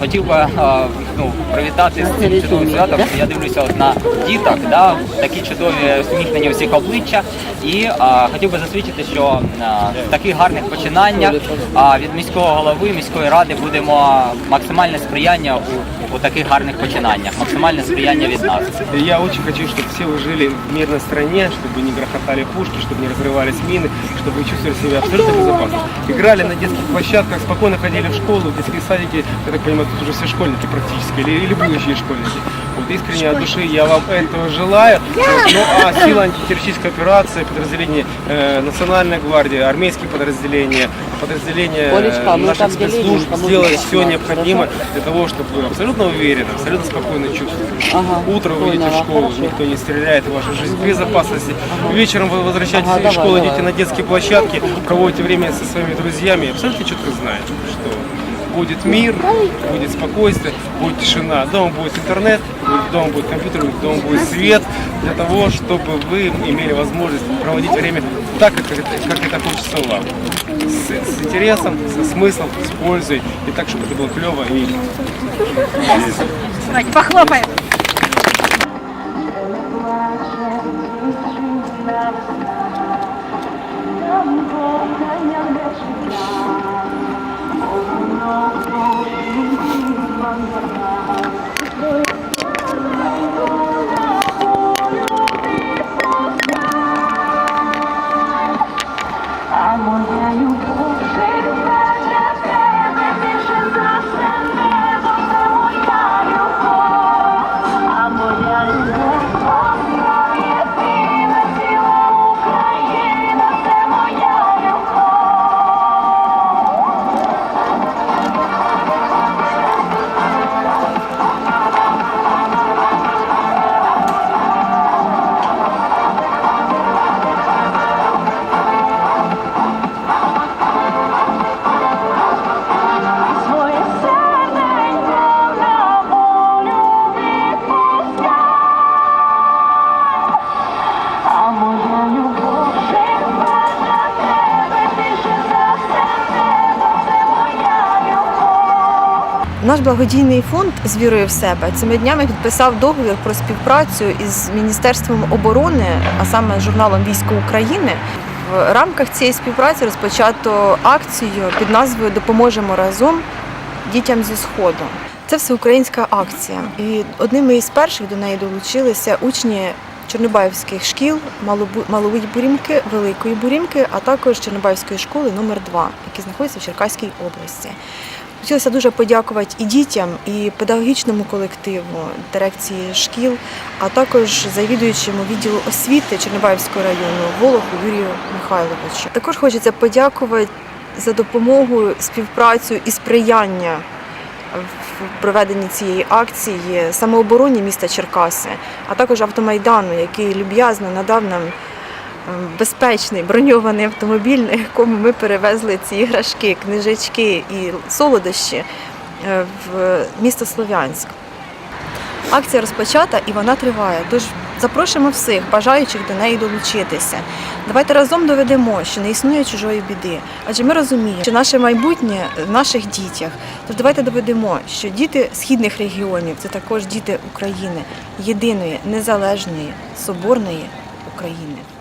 Хотів би ну, привітати з цим чудовим святом. Я дивлюся от на діток, да, такі чудові усміхнені усіх обличчя. І а, хотів би засвідчити, що а, в таких гарних починаннях а, від міського голови, міської ради будемо максимальне сприяння у, у таких гарних починаннях, максимальне сприяння від нас. Я очень хочу, чтобы все вы жили в мирной стране, чтобы не грохотали пушки, чтобы не разрывались мины, чтобы вы чувствовали себя абсолютно безопасно. Играли на детских площадках, спокойно ходили в школу, в детские садики, я так понимаю, тут уже все школьники Практически, или, или будущие школьники. Вот искренне от души я вам этого желаю. Ну а сила антитеррористической операции, подразделения э, Национальной гвардии, армейские подразделения, подразделения э, наших спецслужб интересно. все необходимое для того, чтобы вы абсолютно уверенно, абсолютно спокойно чувствовали. Ага, Утром вы идете в школу, никто не стреляет, и ваша жизнь в безопасности. Вечером вы возвращаетесь Ага, из школы, идете на детские площадки, проводите время со своими друзьями, абсолютно четко знаете, что будет мир, будет спокойствие, будет тишина. Дома будет интернет, дома будет компьютер, дома будет свет, для того, чтобы вы имели возможность проводить время так, как это, как это хочется вам. С, с интересом, со смыслом, с пользой, и так, чтобы это было клево и Давайте похлопаем. Наш благодійний фонд з вірою в себе цими днями підписав договір про співпрацю із Міністерством оборони, а саме журналом Військо України. В рамках цієї співпраці розпочато акцію під назвою Допоможемо разом дітям зі сходу. Це всеукраїнська акція, і одними із перших до неї долучилися учні Чорнобаївських шкіл Малової Бурімки, Великої Бурімки, а також Чорнобаївської школи номер 2 які знаходяться в Черкаській області. Хотілося дуже подякувати і дітям, і педагогічному колективу дирекції шкіл, а також завідуючому відділу освіти Чорнобаївського району Волоху Юрію Михайловичу. Також хочеться подякувати за допомогу, співпрацю і сприяння в проведенні цієї акції самообороні міста Черкаси, а також автомайдану, який люб'язно надав нам безпечний броньований автомобіль, на якому ми перевезли ці іграшки, книжечки і солодощі е, в місто Слов'янськ. Акція розпочата і вона триває. Тож запрошуємо всіх бажаючих до неї долучитися. Давайте разом доведемо, що не існує чужої біди, адже ми розуміємо, що наше майбутнє в наших дітях. Тож давайте доведемо, що діти східних регіонів це також діти України, єдиної, незалежної, соборної України.